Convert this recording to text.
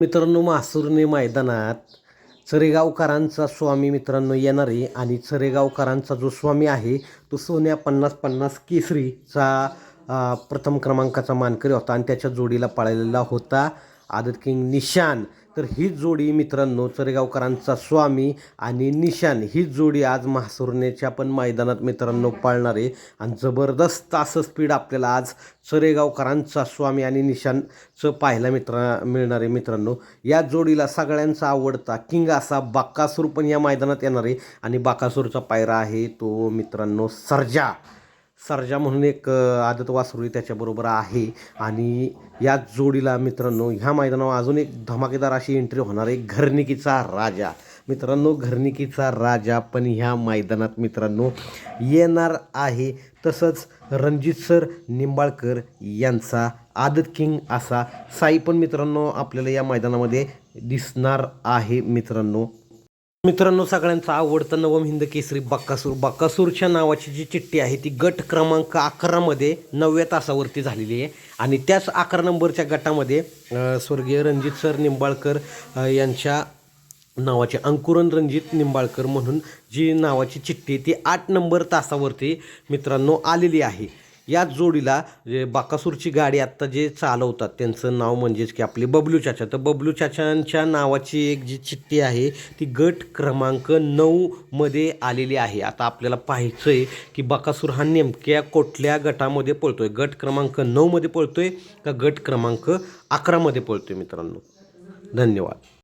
मित्रांनो मासुर्ने मैदानात चरेगावकरांचा स्वामी मित्रांनो येणार आहे आणि चरेगावकरांचा जो स्वामी आहे तो सोन्या पन्नास पन्नास केसरीचा प्रथम क्रमांकाचा मानकरी होता आणि त्याच्या जोडीला पाळलेला होता. आदत किंग निशान. तर ही जोडी मित्रांनो चरेगावकरांचा स्वामी आणि निशान. ही जोडी आज महासुरनेच्या पण मैदानात मित्रांनो पाळणार आहे. आणि जबरदस्त असं स्पीड आपल्याला आज चरेगावकरांचा स्वामी आणि निशानचं पाहायला मित्र मिळणार आहे मित्रांनो. या जोडीला सगळ्यांचा आवडता किंग असा बाकासूर पण या मैदानात येणार आहे. आणि बाकासूरचा पायरा आहे तो मित्रांनो सर्जा. सर्जा म्हणून एक आदत वासरू त्याच्याबरोबर आहे. आणि या जोडीला मित्रांनो ह्या मैदानावर अजून एक धमाकेदार अशी एंट्री होणार आहे घरनिकीचा राजा. मित्रांनो घरनिकीचा राजा पण ह्या मैदानात मित्रांनो येणार आहे. तसंच रणजित सर निंबाळकर यांचा आदत किंग असा साई पण मित्रांनो आपल्याला या मैदानामध्ये दिसणार आहे मित्रांनो. मित्रांनो सगळ्यांचा आवडतं नवम हिंद केसरी बक्कासूर. बक्कासूरच्या नावाची जी चिठ्ठी आहे ती गट क्रमांक अकरामध्ये नवव्या तासावरती झालेली आहे. आणि त्याच अकरा नंबरच्या गटामध्ये स्वर्गीय रणजित सर निंबाळकर यांच्या नावाचे अंकुरन रणजित निंबाळकर म्हणून जी नावाची चिठ्ठी ती आठ नंबर तासावरती मित्रांनो आलेली आहे. याच जोडीला जे बाकासूरची गाडी आत्ता जे चालवतात त्यांचं नाव म्हणजेच की आपले बबलू चाचा. तर बबलू चाचांच्या नावाची एक जी चिठ्ठी आहे ती गट क्रमांक नऊमध्ये आलेली आहे. आता आपल्याला पाहायचं आहे की बाकासूर हा नेमक्या कुठल्या गटामध्ये पळतो आहे गट क्रमांक नऊमध्ये पळतो आहे का गट क्रमांक अकरामध्ये पळतो आहे मित्रांनो? धन्यवाद.